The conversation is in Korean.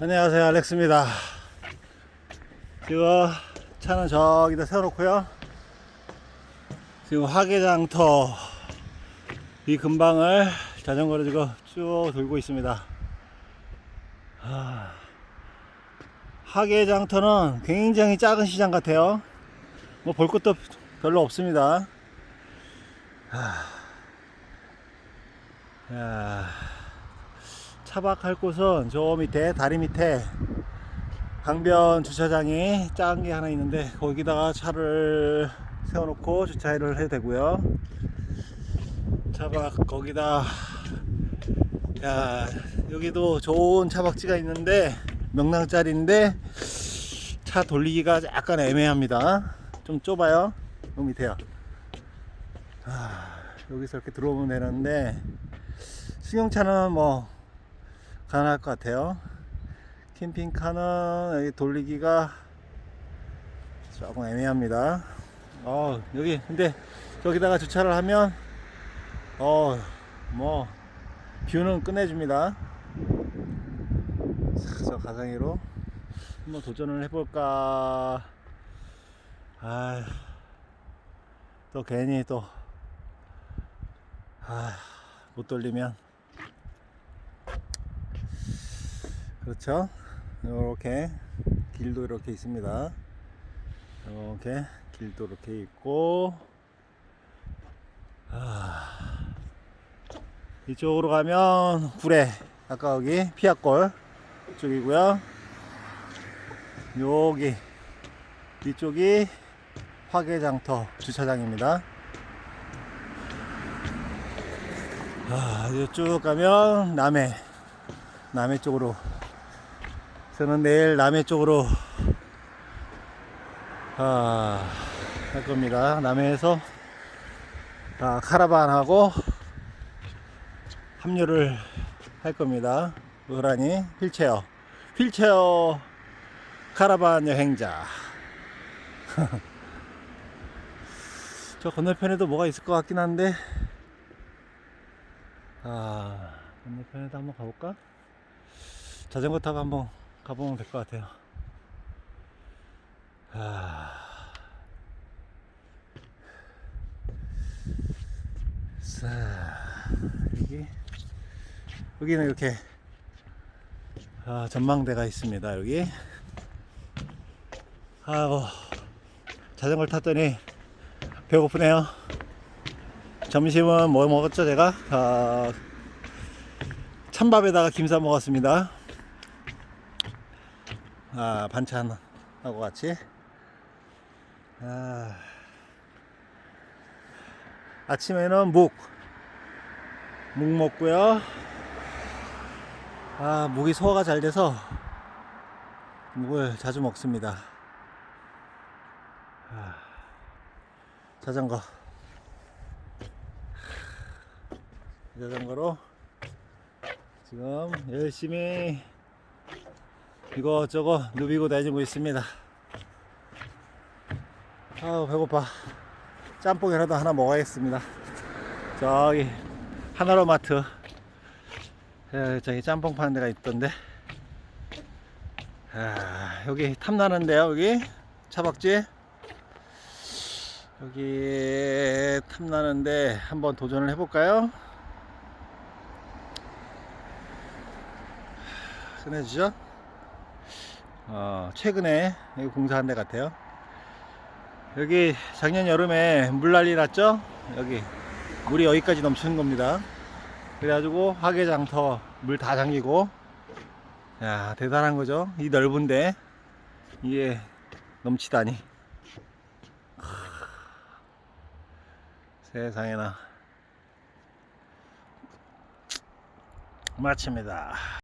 안녕하세요 알렉스입니다. 지금 차는 저기다 세워놓고요. 지금 화개장터 이 근방을 자전거로 지금 쭉 돌고 있습니다. 하... 화개장터는 굉장히 작은 시장 같아요. 뭐 볼 것도 별로 없습니다. 하... 야... 차박할 곳은 저 밑에 다리 밑에 강변 주차장이 작은 게 하나 있는데 거기다가 차를 세워놓고 주차를 해도 되고요. 차박 거기다 야 여기도 좋은 차박지가 있는데 명랑짜리인데 차 돌리기가 약간 애매합니다. 좀 좁아요. 여기 밑에요. 아, 여기서 이렇게 들어오면 되는데 승용차는 뭐 가능할 것 같아요. 캠핑카는 여기 돌리기가 조금 애매합니다. 어, 여기, 근데 여기다가 주차를 하면, 어, 뭐, 뷰는 끝내줍니다. 자, 저 가상이로 한번 도전을 해볼까. 아, 또 괜히 또, 아, 못 돌리면. 그렇죠. 이렇게 길도 이렇게 있습니다. 이렇게 길도 이렇게 있고 아, 이쪽으로 가면 구례 아까 여기 피아골 쪽이고요. 여기 이쪽이 화개장터 주차장입니다. 아, 이쪽 가면 남해 남해 쪽으로 저는 내일 남해 쪽으로 아, 할 겁니다. 남해에서 아, 카라반하고 합류를 할 겁니다. 노란이 휠체어, 휠체어 카라반 여행자. 저 건너편에도 뭐가 있을 것 같긴 한데, 아, 건너편에도 한번 가볼까? 자전거 타고 한번 가보면 될 것 같아요. 아... 자, 여기, 여기는 이렇게, 아, 전망대가 있습니다, 여기. 아이고, 자전거를 탔더니 배고프네요. 점심은 뭐 먹었죠, 제가? 아, 찬밥에다가 김 싸 먹었습니다. 아, 반찬하고 같이. 아, 아침에는 묵. 묵 먹고요. 아, 묵이 소화가 잘 돼서 묵을 자주 먹습니다. 아, 자전거. 자전거로 지금 열심히 이거저거 누비고 다니고 있습니다. 아우 배고파. 짬뽕이라도 하나 먹어야겠습니다. 저기 하나로마트 에, 저기 짬뽕 파는 데가 있던데. 아, 여기 탐나는데요. 여기 차박지. 여기 탐나는데 한번 도전을 해볼까요? 끝내주죠. 어, 최근에 공사한 데 같아요. 여기 작년 여름에 물 난리 났죠? 여기 물이 여기까지 넘치는 겁니다. 그래가지고 화개장터 물 다 잠기고 야 대단한 거죠. 이 넓은데 이게 넘치다니. 세상에나 마칩니다.